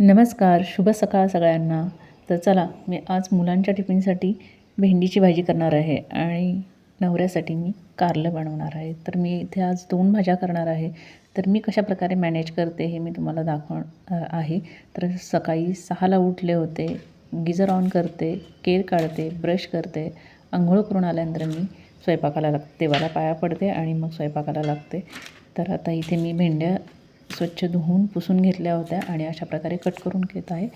नमस्कार शुभ सकाळ सगळ्यांना. तर चला मी आज मुलांच्या टिफिनसाठी भेंडीची भाजी करणार आहे आणि नवऱ्यासाठी मी कारलं बनवणार आहे. तर मी इथे आज दोन भाज्या करणार आहे. तर मी कशा प्रकारे मॅनेज करते हे मी तुम्हाला दाखवण आहे. तर सकाळी सहाला उठले होते गिजर ऑन करते केर काढते ब्रश करते आंघोळ करून आल्यानंतर मी स्वयंपाकाला लाग देवाला पाया पडते आणि मग स्वयंपाकाला लागते. तर आता इथे मी भेंड्या स्वच्छ धुवून पुसून घेतल्या होत्या आणि अशा प्रकारे कट करून घेत आहे.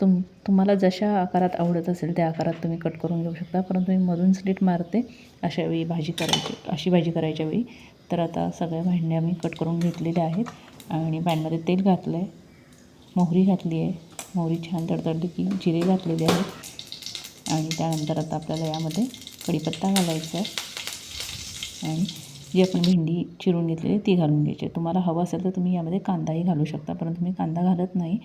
तुम तुम्हाला जशा आकारात आवडत असेल त्या आकारात तुम्ही कट करून घेऊ शकता. परंतु मी मधून स्लिट मारते अशा वेळी भाजी करायची अशी भाजी करायच्या वेळी. तर आता सगळ्या भांड्या मी कट करून घेतलेल्या आहेत आणि पॅनमध्ये तेल घातलं आहे मोहरी घातली आहे. मोहरी छान तडतडली की जिरे घातलेले आहेत. आणि त्यानंतर आता आपल्याला यामध्ये कढीपत्ता घालायचा आहे. आणि जी आपण भेंडी चिरून घेतलेली ती घालून घ्यायची तुम्हाला हवं असेल तर तुम्ही यामध्ये कांदाही घालू शकता परंतु मी कांदा घालत नाही.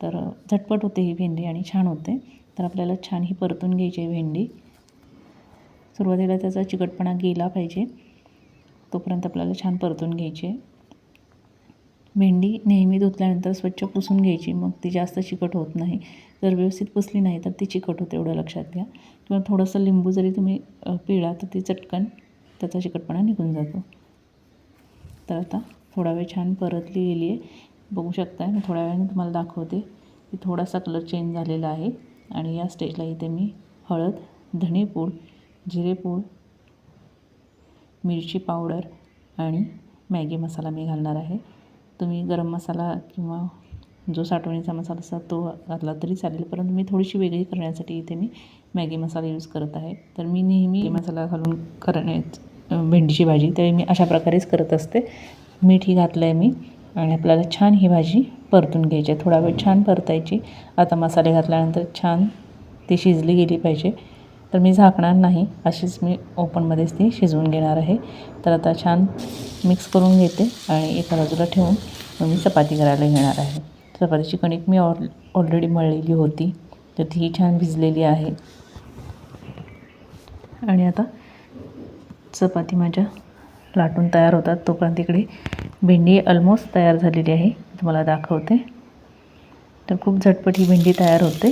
तर झटपट होते ही भेंडी आणि छान होते. तर आपल्याला छान ही परतून घ्यायची आहे भेंडी. सुरुवातीला त्याचा चिकटपणा गेला पाहिजे. तोपर्यंत आपल्याला छान परतून घ्यायची आहे. भेंडी नेहमी धुतल्यानंतर स्वच्छ पुसून घ्यायची मग ती जास्त चिकट होत नाही. जर व्यवस्थित पुसली नाही तर ती चिकट होते एवढं लक्षात घ्या. किंवा थोडंसं लिंबू जरी तुम्ही पिळा तर ती चटकन त्याचा चिकटपणा निघून जातो. तर आता थोडा वेळ छान परतली गेली आहे बघू शकता मी थोड्या वेळाने तुम्हाला दाखवते. की थोडासा कलर चेंज झालेला आहे. आणि या स्टेजला इथे मी हळद धणेपूड जिरेपूड मिरची पावडर आणि मॅगी मसाला मी घालणार आहे. तुम्ही गरम मसाला किंवा जो साठवणीचा मसाला असा तो घातला तरी चालेल. परंतु मी थोडीशी वेगळी करण्यासाठी इथे मी मॅगी मसाला यूज करत आहे. तर मी नेहमी मसाला घालून करण्या भेंडीची भाजी त्यावेळी मी अशा प्रकारेच करत असते. मीठही घातलं आहे मी आणि आपल्याला छान ही भाजी परतून घ्यायची आहे. थोडा वेळ छान परतायची. आता मसाले घातल्यानंतर छान ती शिजली गेली पाहिजे. तर मी झाकणार नाही. अशीच मी ओपनमध्येच ती शिजवून घेणार आहे. तर आता छान मिक्स करून घेते आणि एका बाजूला ठेवून मी चपाती करायला घेणार आहे. चपातीची कणिक मी ऑल ऑलरेडी मळलेली होती. तर ती छान भिजलेली आहे. आणि आता चपाती माझ्या लाटून तयार होतात. तोपर्यंत इकडे भेंडी ऑलमोस्ट तयार झालेली आहे. तुम्हाला दाखवते. तर खूप झटपट ही भेंडी तयार होते.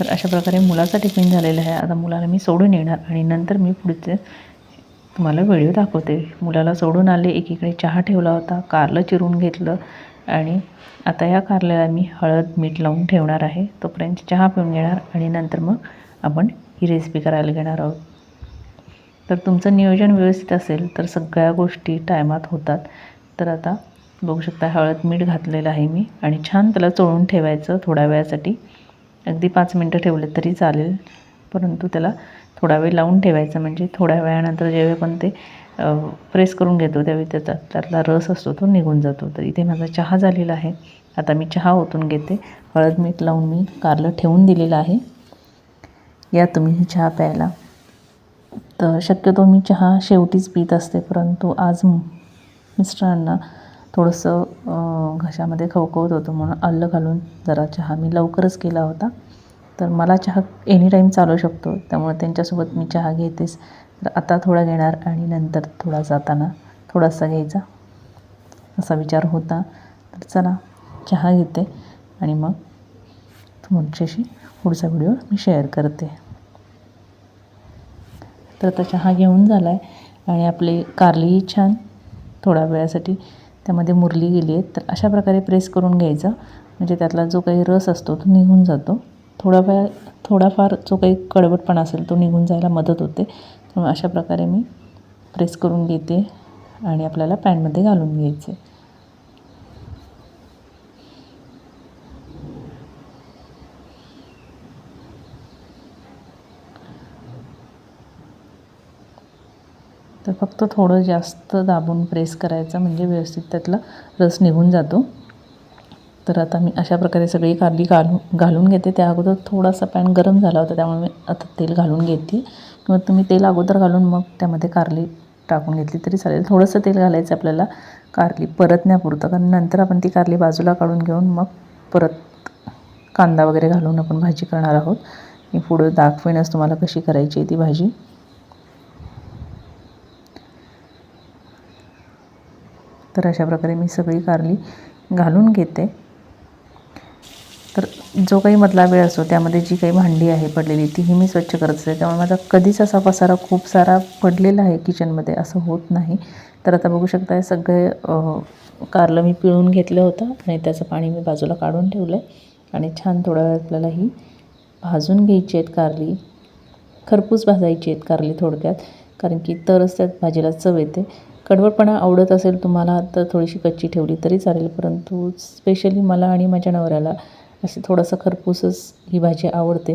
तर अशा प्रकारे मुलाचा टिफिन झालेला आहे. आता मुलाला मी सोडून येणार आणि नंतर मी पुढचे तुम्हाला व्हिडिओ दाखवते. मुलाला सोडून आले एकीकडे चहा ठेवला होता कारलं चिरून घेतलं आणि आता या कारल्याला मी हळद मीठ लावून ठेवणार आहे. तोपर्यंत चहा पिऊन घेणार आणि नंतर मग आपण ही रेसिपी करायला घेणार आहोत. तर तुमचं नियोजन व्यवस्थित असेल तर सगळ्या गोष्टी टायमात होतात. तर आता बघू शकता हळद मीठ घातलेलं आहे मी आणि छान त्याला चोळून ठेवायचं थोड्या वेळासाठी. अगदी पाच मिनटं ठेवले तरी चालेल. परंतु त्याला थोडा वेळ लावून ठेवायचं म्हणजे थोड्या वेळानंतर जेव्हा पण ते प्रेस करून घेतो त्यावेळी त्याचा त्यातला रस असतो तो निघून जातो. तर इथे माझा चहा झालेला आहे. आता मी चहा ओतून घेते. हळद मीठ लावून मी कारलं ठेवून दिलेलं आहे. या तुम्ही चहा प्यायला. तर शक्यतो मी चहा शेवटीच पित असते परंतु आज मिस्टरांना थोडंसं घशामध्ये खवखवत होतं म्हणून आलं घालून जरा चहा मी लवकरच केला होता. तर मला चहा एनी टाईम चालू शकतो त्यामुळे त्यांच्यासोबत मी चहा घेतेच. तर आता थोडा घेणार आणि नंतर थोडा जाताना थोडासा घ्यायचा. असा विचार होता. तर चला चहा घेते आणि मग तुमच्याशी पुढचा व्हिडिओ मी शेअर करते. तर आता चहा घेऊन झाला आहे आणि आपले कारलीही छान थोड्या वेळासाठी त्यामध्ये मुरली गेली आहेत तर अशा प्रकारे प्रेस करून घ्यायचा. म्हणजे त्यातला जो काही रस असतो तो निघून जातो. थोडा वेळ थोडाफार जो काही कडवटपणा असेल तो निघून जायला मदत होते. त्यामुळे अशा प्रकारे मी प्रेस करून घेते आणि आपल्याला पॅनमध्ये घालून घ्यायचे. तर फक्त थोडं जास्त दाबून प्रेस करायचं म्हणजे व्यवस्थित त्यातला रस निघून जातो. तर आता मी अशा प्रकारे सगळी कारली घालून घालून घेते. त्या अगोदर थोडासा पॅन गरम झाला होता त्यामुळे मी आता तेल घालून घेते. किंवा तुम्ही तेल अगोदर घालून मग त्यामध्ये कारली टाकून घेतली तरी चालेल. थोडंसं तेल घालायचं आपल्याला कारली परतण्यापुरतं. कारण नंतर आपण ती कारली बाजूला काढून घेऊन मग परत कांदा वगैरे घालून आपण भाजी करणार आहोत. मी पुढं दाखवेनच तुम्हाला कशी करायची आहे ती भाजी. तर अशा प्रकारे मी सगळी कारली घालून घेते. तर जो काही मधला वेळ असतो त्यामध्ये जी काही भांडी आहे पडलेली तीही मी स्वच्छ करत असते. त्यामुळे माझा कधीच असा पसारा खूप सारा पडलेला आहे किचनमध्ये असं होत नाही. तर आता बघू शकता सगळे कारलं मी पिळून घेतलं होतं आणि त्याचं पाणी मी बाजूला काढून ठेवलं आहे आणि छान थोड्या वेळ आपल्याला ही भाजून घ्यायची आहेत कारली. खरपूस भाजायची आहेत कारली थोडक्यात कारण की तरच त्यात भाजीला चव येते. कडवटपणा आवडत असेल तुम्हाला तर थोडीशी कच्ची ठेवली तरी चालेल. परंतु स्पेशली मला आणि माझ्या नवऱ्याला असं थोडंसं खरपूसच ही भाजी आवडते.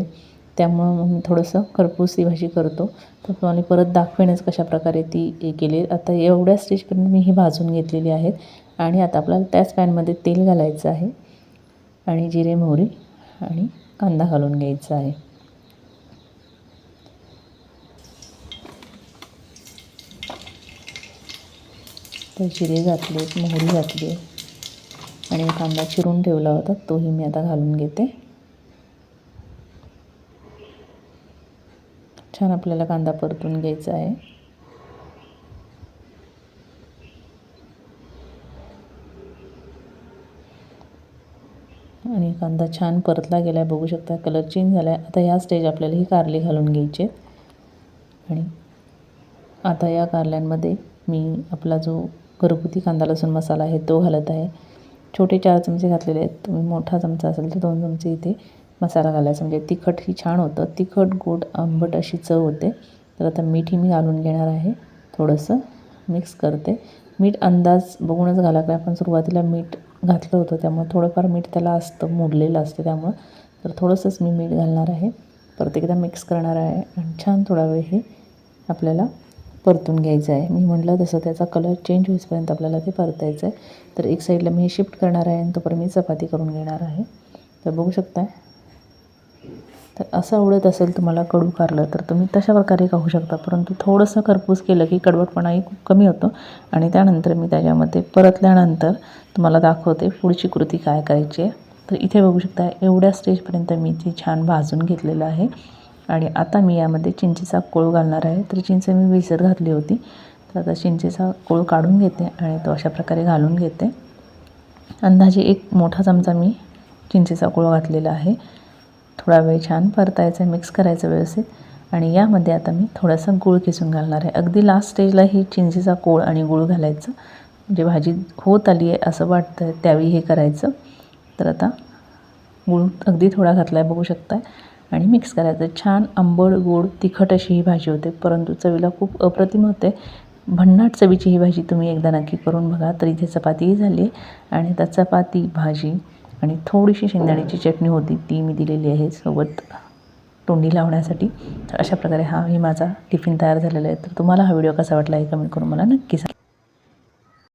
त्यामुळं मग मी थोडंसं खरपूस ही भाजी करतो. तर तुम्हाला परत दाखवेनच कशाप्रकारे ती केली. आता एवढ्या स्टेजपर्यंत मी ही भाजून घेतलेली आहेत. आणि आता आपल्याला त्याच पॅनमध्ये तेल घालायचं आहे. आणि जिरे मोहरी आणि कांदा घालून घ्यायचा आहे. तर जिरे घातले मोहरी घातली आणि कांदा चिरून ठेवला होता तोही मी आता घालून घेते. छान आपल्याला कांदा परतून घ्यायचा आहे. आणि कांदा छान परतला गेला आहे बघू शकता कलर चेंज झाला आहे आता ह्या स्टेज आपल्याला ही कारली घालून घ्यायची आहेत. आणि आता या कारल्यांमध्ये मी आपला जो घरगुती कांदा लसूण मसाला आहे तो घालत आहे. छोटे चार चमचे घातलेले आहेत. तुम्ही मोठा चमचा असेल तर दोन चमचे इथे मसाला घालायचा. म्हणजे तिखट ही छान होतं. तिखट गोड आंबट अशी चव होते. तर आता मीठ ही मी घालून घेणार आहे. थोडंसं मिक्स करते. मीठ अंदाज बघूनच घाला कारण आपण सुरुवातीला मीठ घातलं होतं. त्यामुळे थोडंफार मीठ त्याला असतं मोडलेलं असतं त्यामुळं. तर थोडंसंच मी मीठ घालणार आहे. परत एकदा मिक्स करणार आहे. आणि छान थोडा वेळ हे आपल्याला परतून घ्यायचं आहे. मी म्हटलं तसं त्याचा कलर चेंज होईपर्यंत आपल्याला ते परतायचं आहे तर एक साईडला मी हे शिफ्ट करणार आहे आणि तोपर्यंत मी चपाती करून घेणार आहे. तर बघू शकताय. तर असं आवडत असेल तुम्हाला कडू कारलं तर तुम्ही तशा प्रकारे खाऊ शकता. परंतु थोडंसं खरपूस केलं की कडवटपणाही खूप कमी होतो. आणि त्यानंतर मी त्याच्यामध्ये परतल्यानंतर तुम्हाला दाखवते पुढची कृती काय करायची आहे. तर इथे बघू शकता एवढ्या स्टेजपर्यंत मी ती छान भाजून घेतलेलं आहे. आणि आता मी यामध्ये चिंचेचा कोळ घालणार आहे. तर चिंच मी विसर घातली होती. तर आता चिंचेचा कोळ काढून घेते आणि तो अशा प्रकारे घालून घेते. अंदाजे एक मोठा चमचा मी चिंचेचा कोळ घातलेला आहे. थोडा वेळ छान परतायचा मिक्स करायचं व्यवस्थित. आणि यामध्ये आता मी थोडासा गूळ किसून घालणार आहे. अगदी लास्ट स्टेजला ही चिंचेचा कोळ आणि गूळ घालायचं. म्हणजे भाजी होत आली आहे असं वाटतं त्यावेळी हे करायचं. तर आता गूळ अगदी थोडा घातला आहे बघू शकताय. आणि मिक्स करायचं. छान आंबड गोड तिखट अशी ही भाजी होते. परंतु चवीला खूप अप्रतिम होते. भन्नाट चवीची ही भाजी तुम्ही एकदा नक्की करून बघा. तर इथे चपातीही झाली आहे आणि आता चपाती भाजी आणि थोडीशी शेंगदाण्याची चटणी होती ती मी दिलेली आहे सोबत तोंडी लावण्यासाठी. तर अशा प्रकारे हा ही माझा टिफिन तयार झालेला आहे. तर तुम्हाला हा व्हिडिओ कसा वाटला हे कमेंट करून मला नक्की सांगा.